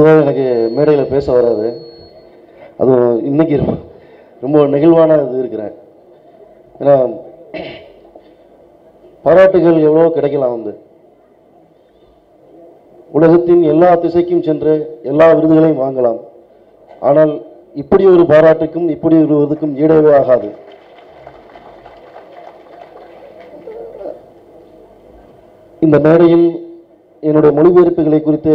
பொதுவாக எனக்கு மேடையில் பேச வராது. அதுவும் இன்றைக்கி ரொம்ப ரொம்ப நெகிழ்வான இது இருக்கிறேன். ஏன்னா பாராட்டுகள் எவ்வளோ கிடைக்கலாம் வந்து. உலகத்தின் எல்லா திசைக்கும் சென்று எல்லா விருதுகளையும் வாங்கலாம். ஆனால் இப்படி ஒரு பாராட்டுக்கும் இப்படி ஒரு இதுக்கும் ஈடவே ஆகாது. இந்த மேடையில் என்னுடைய மொழிபெயர்ப்புகளை குறித்து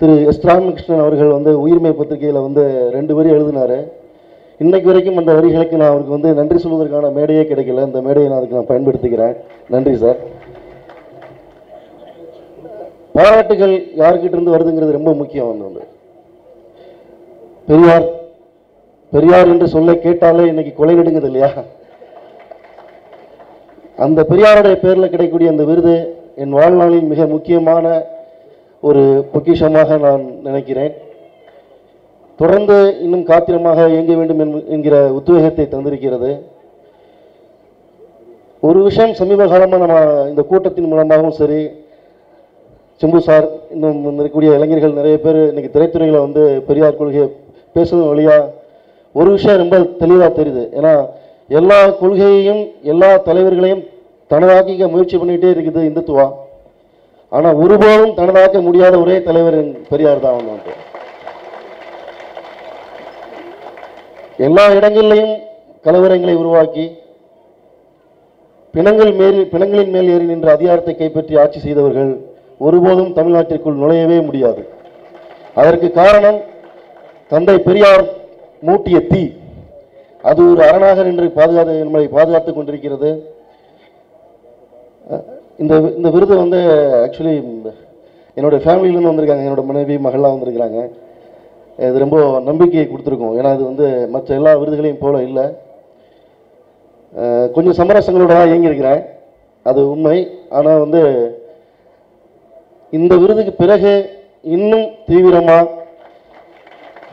திரு எஸ் ராமகிருஷ்ணன் அவர்கள் வந்து உயிர்மை பத்திரிகையில் வந்து ரெண்டு வரி எழுதினாரு. இன்னைக்கு வரைக்கும் அந்த வரிகளுக்கு நான் அவருக்கு வந்து நன்றி சொல்வதற்கான மேடையே கிடைக்கல. இந்த மேடையை நான் அதுக்கு நான் பயன்படுத்திக்கிறேன். நன்றி சார். பாராட்டுகள் யார்கிட்ட இருந்து வருதுங்கிறது ரொம்ப முக்கியம் வந்து வந்து. பெரியார் பெரியார் என்று சொல்ல கேட்டாலே இன்னைக்கு கொலை நடுங்குது இல்லையா? அந்த பெரியாருடைய பேரில் கிடைக்கக்கூடிய அந்த விருது என் வாழ்நாளில் மிக முக்கியமான ஒரு பொக்கிஷமாக நான் நினைக்கிறேன். தொடர்ந்து இன்னும் காத்திரமாக இயங்க வேண்டும் என்ப- என்கிற உத்வேகத்தை தந்திருக்கிறது. ஒரு விஷயம் சமீப காலமாக நம்ம இந்த கூட்டத்தின் மூலமாகவும் சரி சிம்பு சார் இன்னும் இருக்கக்கூடிய இளைஞர்கள் நிறைய பேர் இன்றைக்கி திரைத்துறையில் வந்து பெரியார் கொள்கையை பேசுவதன் வழியாக ஒரு விஷயம் ரொம்ப தெளிவாக தெரியுது. ஏன்னா எல்லா கொள்கையையும் எல்லா தலைவர்களையும் தனதாக்கிக்க முயற்சி பண்ணிகிட்டே இருக்குது இந்துத்துவா. ஆனால் ஒருபோதும் தனதாக்க முடியாத ஒரே தலைவர் பெரியார் தான் வந்து. எல்லா இடங்களிலையும் கலவரங்களை உருவாக்கி பிணங்கள் மேல் பிணங்களின் மேல் ஏறி நின்ற அதிகாரத்தை கைப்பற்றி ஆட்சி செய்தவர்கள் ஒருபோதும் தமிழ்நாட்டிற்குள் நுழையவே முடியாது. அதற்கு காரணம் தந்தை பெரியார் மூட்டிய தீ. அது ஒரு அரணாக நின்று பாதுகாத்து நம்மளை பாதுகாத்துக் கொண்டிருக்கிறது. இந்த இந்த விருது வந்து ஆக்சுவலி என்னோட ஃபேமிலியிலேருந்து வந்திருக்காங்க. என்னோட மனைவி மகள்லாம் வந்திருக்கிறாங்க. இது ரொம்ப நம்பிக்கையை கொடுத்துருக்கோம். ஏன்னா இது வந்து மற்ற எல்லா விருதுகளையும் போல இல்லை. கொஞ்சம் சமரசங்களோட தான் இயங்கியிருக்கிறேன். அது உண்மை. ஆனால் வந்து இந்த விருதுக்கு பிறகு இன்னும் தீவிரமாக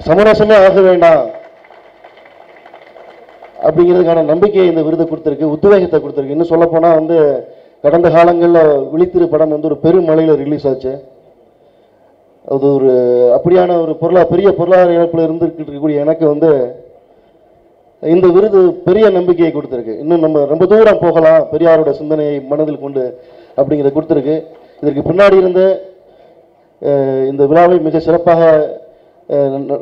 சமரசமே ஆக வேண்டாம் அப்படிங்கிறதுக்கான நம்பிக்கையை இந்த விருது கொடுத்துருக்கு உத்வேகத்தை கொடுத்துருக்கு. இன்னும் சொல்லப்போனால் வந்து கடந்த காலங்களில் விழித்திரு படம் வந்து ஒரு பெருமழையில் ரிலீஸ் ஆச்சு. அது ஒரு அப்படியான ஒரு பொருளா பெரிய பொருளாதார இழப்பில் இருந்துக்கிட்டு இருக்கக்கூடிய எனக்கு வந்து இந்த விருது பெரிய நம்பிக்கையை கொடுத்துருக்கு. இன்னும் நம்ம ரொம்ப தூரம் போகலாம் பெரியாரோட சிந்தனையை மனதில் கொண்டு அப்படிங்கிறத கொடுத்துருக்கு. இதற்கு பின்னாடி இருந்து இந்த விழாவை மிக சிறப்பாக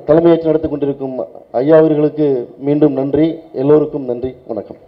தலைமையேற்று நடத்தி கொண்டிருக்கும் ஐயா அவர்களுக்கு மீண்டும் நன்றி. எல்லோருக்கும் நன்றி. வணக்கம்.